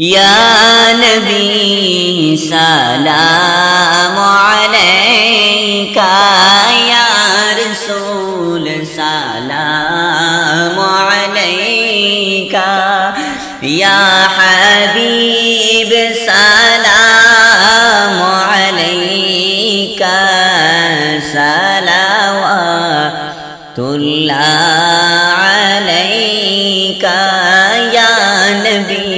يا نبي سلام عليك يا رسول سلام عليك يا حبيب سلام عليك صلوات الله عليك يا نبي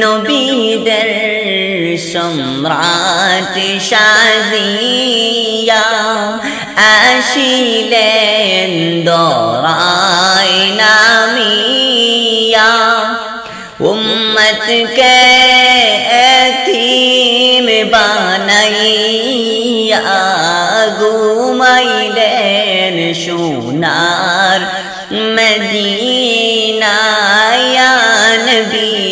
নবীদের সম্রাট সাজিয়া আসিলেন দরাই নামিয়া উম্মতকে এতিম বানাইয়া ঘুমাইলেন সোনার মদিনায়া নবী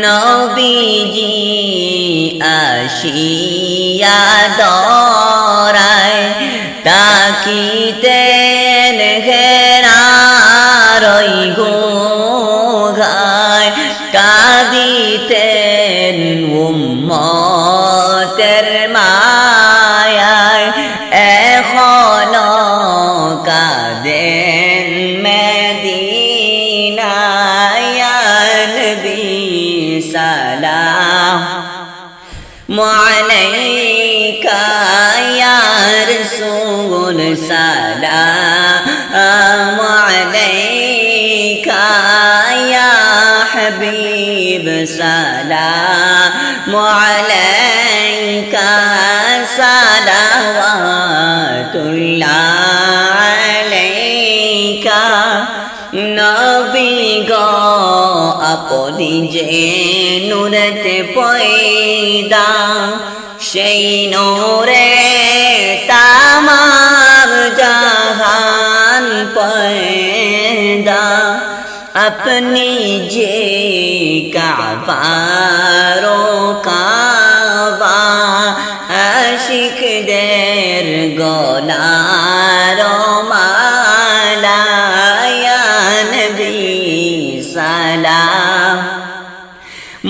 নবীজি আসিয়া দরায় তাকিতেন হেরারই গোঘায় কাঁদিতেন উম্মতের মায়ায় সালাম। মালাইকা ইয়া রাসূল সালাম। মালাইকা ইয়া হাবিব সালাম। মালাইকা সালাওয়াতুল্লাহ। নবী গো, আপনি যে নূরতে পয়দা, সেই নূরে তামাম জাহান পয়দা। আপনি যে কাবারো কাবা, আশিকদের গলার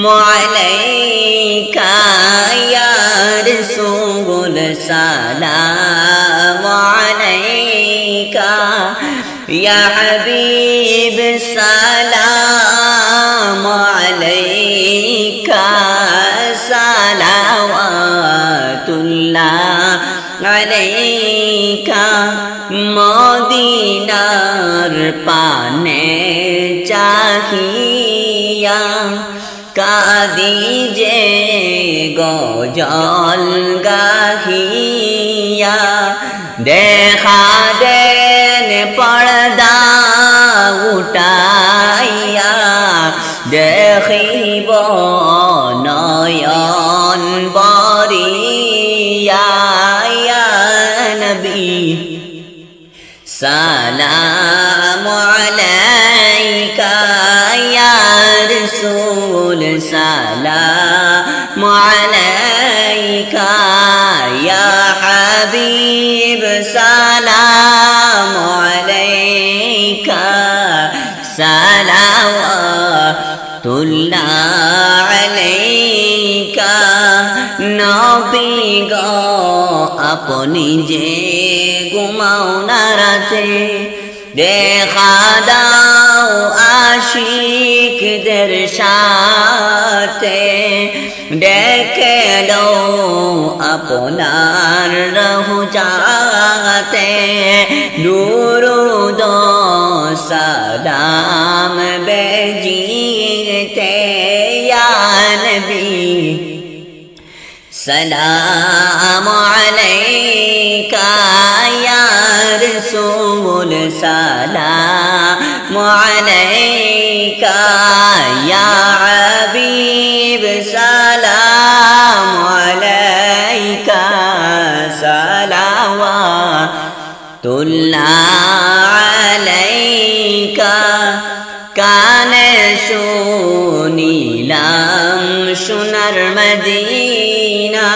عليك يا رسول سلام عليك يا حبيب سلام عليك صلوات الله عليك মদিনার পানে চাহিয়া কাদি যে গজল গাহিয়া। দেখা দেন পর্দা উঠাইয়া দেখিব নয়ন বরিয়া। নবী সালাম রাসূল সালাম আলাইকা ইয়া হাবিব সালাম আলাইকা সালাওয়াতুল্লাহ আলাইকা নবী গো আপনি যে ঘুমাও না রাতে দেখা দাও আশিকদের সাথে ডেকে লো আপনার রহু যাতে। দুরুদ সালাম বেজিতে নবী। সালাম আলাইকা رسول سلام عليك يا حبيب سلام عليك صلوات الله কানে শুনিলাম সোনার মদিনা।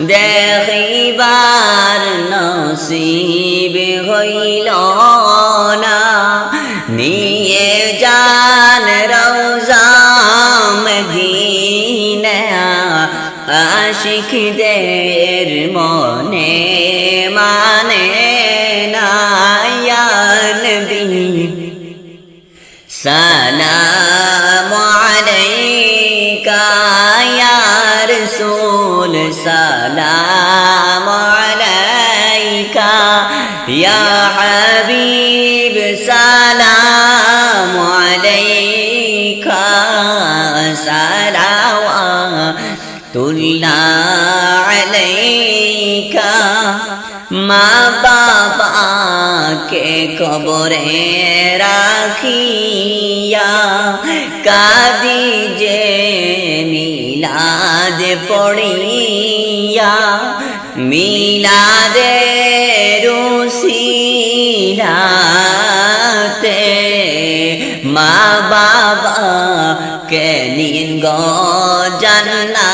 দেখিবার নসিব হইল না। নিয়ে যান রৌজা আশিকদের মনে মানে سلام عليك يا رسول سلام عليك يا حبيب سلام عليك صلوات الله عليك মা বাবাকে কবরে রাখিয়া কাদি যে মিলাদ পড়িয়া। মিলাদে রুসিলাতে মা বাবা কে নিন গো জান্নাতে